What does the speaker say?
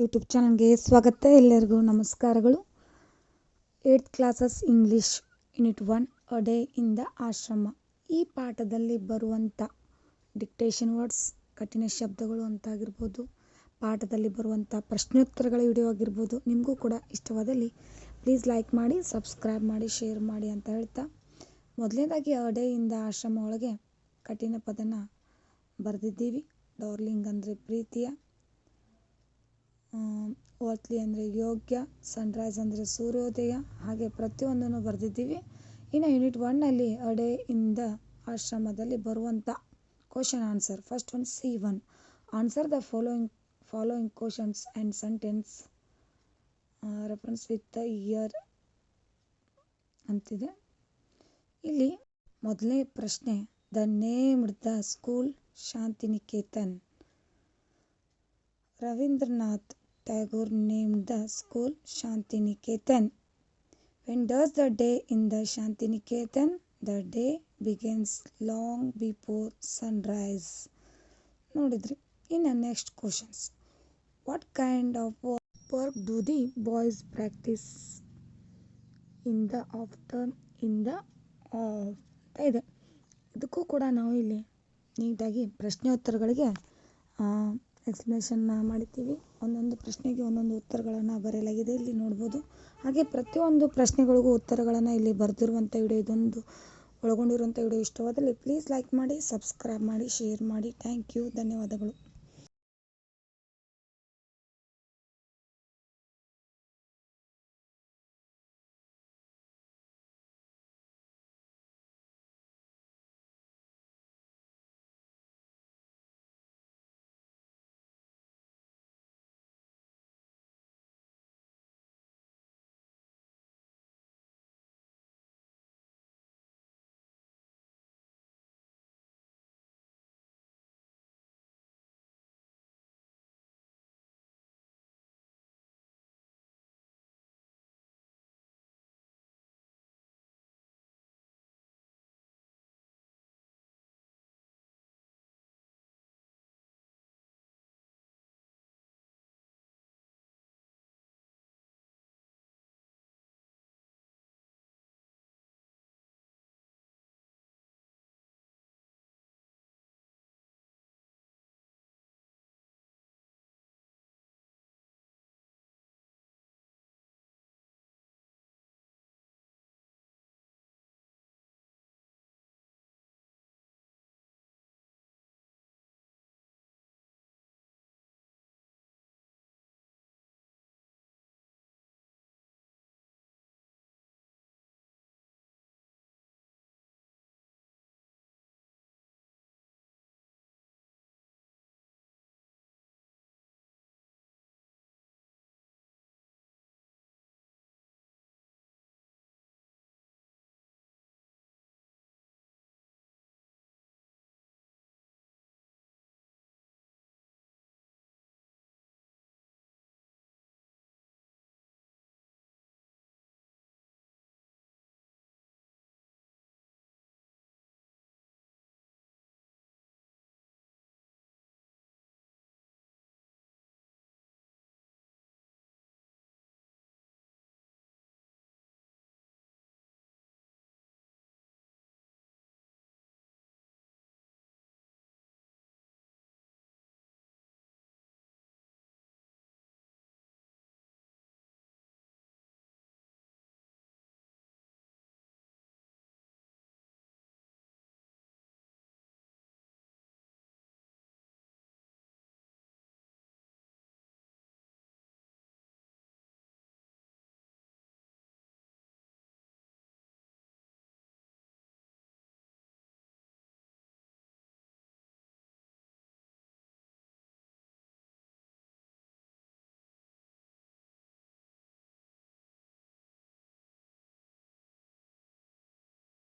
YouTube ಚಾನಲ್ಗೆ ಸ್ವಾಗತ. ಎಲ್ಲರಿಗೂ ನಮಸ್ಕಾರಗಳು. Eight classes English unit one a day in the ashram. ಈ ಪಾಠದಲ್ಲಿ ಬರುವಂಥ ಡಿಕ್ಟೇಷನ್ ವರ್ಡ್ಸ್ ಕಠಿಣ ಶಬ್ದಗಳು ಅಂತಾಗಿರ್ಬೋದು, ಪಾಠದಲ್ಲಿ ಬರುವಂಥ ಪ್ರಶ್ನೋತ್ತರಗಳ ವಿಡಿಯೋ ಆಗಿರ್ಬೋದು, ನಿಮಗೂ ಕೂಡ ಇಷ್ಟವಾದಲ್ಲಿ ಪ್ಲೀಸ್ ಲೈಕ್ ಮಾಡಿ ಸಬ್ಸ್ಕ್ರೈಬ್ ಮಾಡಿ ಶೇರ್ ಮಾಡಿ ಅಂತ ಹೇಳ್ತಾ ಮೊದಲನೇದಾಗಿ ಅ ಡೇ ಇಂದ ಆಶ್ರಮ ಒಳಗೆ ಕಠಿಣ ಪದನ ಬರೆದಿದ್ದೀವಿ. ಡಾರ್ಲಿಂಗ್ ಅಂದರೆ ಪ್ರೀತಿಯ ಓತ್ಲಿ ಅಂದರೆ ಯೋಗ್ಯ ಸನ್ರೈಸ್ ಅಂದರೆ ಸೂರ್ಯೋದಯ, ಹಾಗೆ ಪ್ರತಿಯೊಂದನ್ನು ಬರೆದಿದ್ದೀವಿ. ಇನ್ನು ಯೂನಿಟ್ ಒನ್ನಲ್ಲಿ ಅಡೆ ಇಂದ ಆಶ್ರಮದಲ್ಲಿ ಬರುವಂಥ question answer first one C one answer the following following questions and sentence reference with the year ಅಂತಿದೆ. ಇಲ್ಲಿ ಮೊದಲನೇ ಪ್ರಶ್ನೆ the name the school Shantiniketan Rabindranath Tagore named the school Shantiniketan. When does the day in the Shantiniketan? The day begins long before sunrise. ನೋಡಿದ್ರಿ ಇನ್ನು next questions what kind of work do the boys practise in the after in the ಅಂತ ಇದೆ ಇದಕ್ಕೂ ಕೂಡ ನಾವು ಇಲ್ಲಿ ನೀಟಾಗಿ ಪ್ರಶ್ನೋತ್ತರಗಳಿಗೆ ಎಕ್ಸ್ಪ್ಲನೇಷನ್ನ ಮಾಡಿದ್ದೀವಿ ಒಂದೊಂದು ಪ್ರಶ್ನೆಗೆ ಒಂದೊಂದು ಉತ್ತರಗಳನ್ನು ಬರೆಯಲಾಗಿದೆ. ಇಲ್ಲಿ ನೋಡ್ಬೋದು. ಹಾಗೆ ಪ್ರತಿಯೊಂದು ಪ್ರಶ್ನೆಗಳಿಗೂ ಉತ್ತರಗಳನ್ನು ಇಲ್ಲಿ ಬರೆದಿರುವಂಥ ವಿಡಿಯೋ ಇದೊಂದು ಒಳಗೊಂಡಿರುವಂಥ ವಿಡಿಯೋ ಇಷ್ಟವಾದಲ್ಲಿ ಪ್ಲೀಸ್ ಲೈಕ್ ಮಾಡಿ ಸಬ್ಸ್ಕ್ರೈಬ್ ಮಾಡಿ ಶೇರ್ ಮಾಡಿ. ಥ್ಯಾಂಕ್ ಯು ಧನ್ಯವಾದಗಳು.